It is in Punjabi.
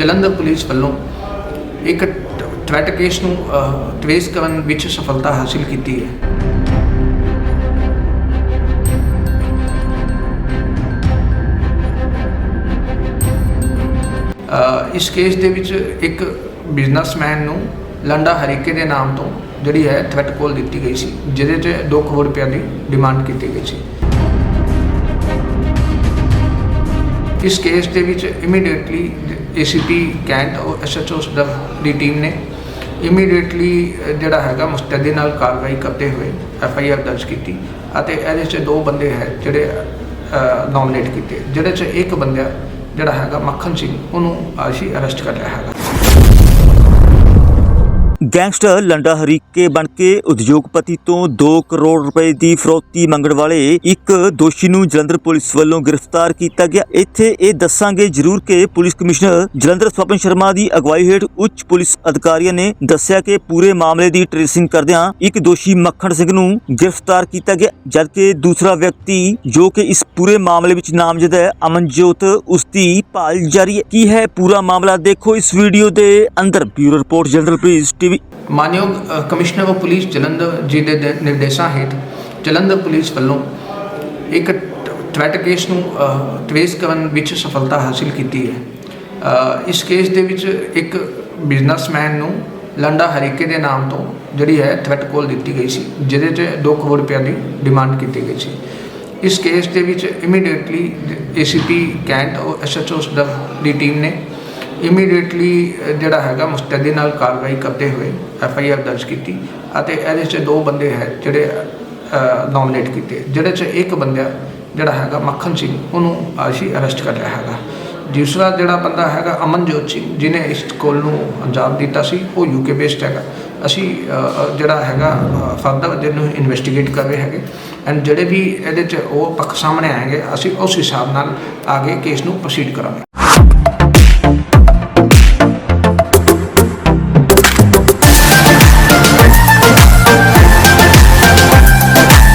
ਜਲੰਧਰ ਪੁਲਿਸ ਵੱਲੋਂ ਇੱਕ ਥ੍ਰੈਟ ਕੇਸ ਨੂੰ ਟ੍ਰੇਸ ਕਰਨ ਵਿੱਚ ਸਫਲਤਾ ਹਾਸਿਲ ਕੀਤੀ ਹੈ। ਇਸ ਕੇਸ ਦੇ ਵਿੱਚ ਇੱਕ ਬਿਜ਼ਨਸਮੈਨ ਨੂੰ ਲੰਡਾ ਹਰੀਕੇ ਦੇ ਨਾਮ ਤੋਂ ਜਿਹੜੀ ਹੈ ਥ੍ਰੈਟ ਕਾਲ ਦਿੱਤੀ ਗਈ ਸੀ, ਜਿਹਦੇ 'ਚ 2 ਕਰੋੜ ਰੁਪਏ ਦੀ ਡਿਮਾਂਡ ਕੀਤੀ ਗਈ ਸੀ। ਇਸ ਕੇਸ ਦੇ ਵਿੱਚ ਇਮੀਡੀਏਟਲੀ ਏਸੀਪੀ ਕੈਂਟ ਔਰ ਐਸਐਚਓ ਸਦਰ ਦੀ ਟੀਮ ਨੇ। ਇਮੀਡੀਏਟਲੀ ਜਿਹੜਾ ਹੈਗਾ, ਮੁਸਤੈਦੀ ਨਾਲ ਕਾਰਵਾਈ ਕਰਦੇ ਹੋਏ ਐੱਫ ਆਈ ਆਰ ਦਰਜ ਕੀਤੀ ਅਤੇ ਇਹਦੇ 'ਚ ਦੋ ਬੰਦੇ ਹੈ ਜਿਹੜੇ ਨੋਮੀਨੇਟ ਕੀਤੇ, ਜਿਹਦੇ 'ਚ ਇੱਕ ਬੰਦਾ ਜਿਹੜਾ ਹੈਗਾ ਮੱਖਣ ਸਿੰਘ, ਉਹਨੂੰ ਅਸੀਂ ਅਰੈਸਟ ਕਰ ਲਿਆ ਹੈਗਾ। ਗੈਂਗਸਟਰ ਲੰਡਾ ਹਰੀਕੇ ਬਣ ਕੇ ਉਦਯੋਗਪਤੀ ਤੋਂ 2 ਕਰੋੜ ਰੁਪਏ ਦੀ ਫਰੌਤੀ ਮੰਗਣ ਵਾਲੇ ਇੱਕ ਦੋਸ਼ੀ ਨੂੰ ਜਲੰਧਰ ਪੁਲਿਸ ਵੱਲੋਂ ਗ੍ਰਿਫਤਾਰ ਕੀਤਾ ਗਿਆ। ਇੱਥੇ ਇਹ ਦੱਸਾਂਗੇ ਜ਼ਰੂਰ ਕਿ ਪੁਲਿਸ ਕਮਿਸ਼ਨਰ ਜਲੰਧਰ ਸਵਪਨ ਸ਼ਰਮਾ ਦੀ ਅਗਵਾਈ ਹੇਠ ਉੱਚ ਪੁਲਿਸ ਅਧਿਕਾਰੀਆਂ ਨੇ ਦੱਸਿਆ ਕਿ ਪੂਰੇ ਮਾਮਲੇ ਦੀ ਟ੍ਰੇਸਿੰਗ ਕਰਦਿਆਂ ਇੱਕ ਦੋਸ਼ੀ ਮੱਖਣ ਸਿੰਘ ਨੂੰ ਗ੍ਰਿਫਤਾਰ ਕੀਤਾ ਗਿਆ, ਜਦਕਿ ਦੂਸਰਾ ਵਿਅਕਤੀ ਜੋ ਕਿ ਇਸ ਪੂਰੇ ਮਾਮਲੇ ਵਿੱਚ ਨਾਮਜ਼ਦ ਹੈ, ਅਮਨਜੋਤ, ਉਸ ਦੀ ਭਾਲ ਜਾਰੀ ਹੈ। ਕੀ ਹੈ ਪੂਰਾ ਮਾਮਲਾ? ਦੇਖੋ ਇਸ ਵੀਡੀਓ ਦੇ ਅੰਦਰ bureau report general police TV ਮਾਨਯੋਗ commissioner of police Jalandhar ji ਦੇ ਦ- ਨਿਰਦੇਸ਼ਾਂ ਹੇਠ ਜਲੰਧਰ ਪੁਲਿਸ ਵੱਲੋਂ ਇੱਕ ਥ੍ਰੈਟ ਕੇਸ ਨੂੰ ਟ੍ਰੇਸ ਕਰਨ ਵਿੱਚ ਸਫਲਤਾ ਹਾਸਿਲ ਕੀਤੀ ਹੈ। ਅ, ਇਸ ਕੇਸ ਦੇ ਵਿੱਚ ਇੱਕ ਬਿਜ਼ਨਸਮੈਨ ਨੂੰ ਲੰਡਾ ਹਰੀਕੇ ਦੇ ਨਾਮ ਤੋਂ ਜਿਹੜੀ ਹੈ ਥ੍ਰੈਟ ਕੋਲ ਦਿੱਤੀ ਗਈ ਸੀ ਜਿਹਦੇ 'ਚ 2 ਕਰੋੜ ਰੁਪਏ ਦੀ ਡਿਮਾਂਡ ਕੀਤੀ ਗਈ ਸੀ। ਇਸ ਕੇਸ ਦੇ ਵਿੱਚ ਇਮੀਡੀਏਟਲੀ ਏਸੀਪੀ ਕੈਂਟ ਔਰ ਐਸਐਚਓ ਸਦਰ ਦੀ ਟੀਮ ਨੇ ਇਮੀਡੀਏਟਲੀ ਜਿਹੜਾ ਹੈਗਾ, ਮੁਸਤੈਦੀ ਨਾਲ ਕਾਰਵਾਈ ਕਰਦੇ ਹੋਏ ਐੱਫ ਆਈ ਆਰ ਦਰਜ ਕੀਤੀ ਅਤੇ ਇਹਦੇ 'ਚ ਦੋ ਬੰਦੇ ਹੈ ਜਿਹੜੇ ਨੋਮੀਨੇਟ ਕੀਤੇ, ਜਿਹਦੇ 'ਚ ਇੱਕ ਬੰਦਾ ਜਿਹੜਾ ਹੈਗਾ ਮੱਖਣ ਸਿੰਘ, ਉਹਨੂੰ ਅਸੀਂ ਅਰੈਸਟ ਕਰ ਲਿਆ ਹੈਗਾ। ਦੂਸਰਾ ਜਿਹੜਾ ਬੰਦਾ ਹੈਗਾ ਅਮਨਜੋਤ ਸਿੰਘ ਜਿਨੇ ਇਸ ਕੋਲ ਨੂੰ ਅੰਜਾਮ ਦਿੱਤਾ ਸੀ, ਉਹ ਯੂਕੇ ਬੇਸਡ ਹੈਗਾ। ਅਸੀਂ ਜਿਹੜਾ ਹੈਗਾ ਫਰਦਰ ਜਿਹਨੂੰ ਇਨਵੈਸਟੀਗੇਟ ਕਰ ਰਹੇ ਹੈਗੇ। ਐਂਡ ਜਿਹੜੇ ਵੀ ਇਹਦੇ 'ਚ ਉਹ ਪੱਖ ਸਾਹਮਣੇ ਆਏਗੇ, ਅਸੀਂ ਉਸ ਹਿਸਾਬ ਨਾਲ ਅੱਗੇ ਕੇਸ ਨੂੰ ਪ੍ਰੋਸੀਡ ਕਰਾਂਗੇ।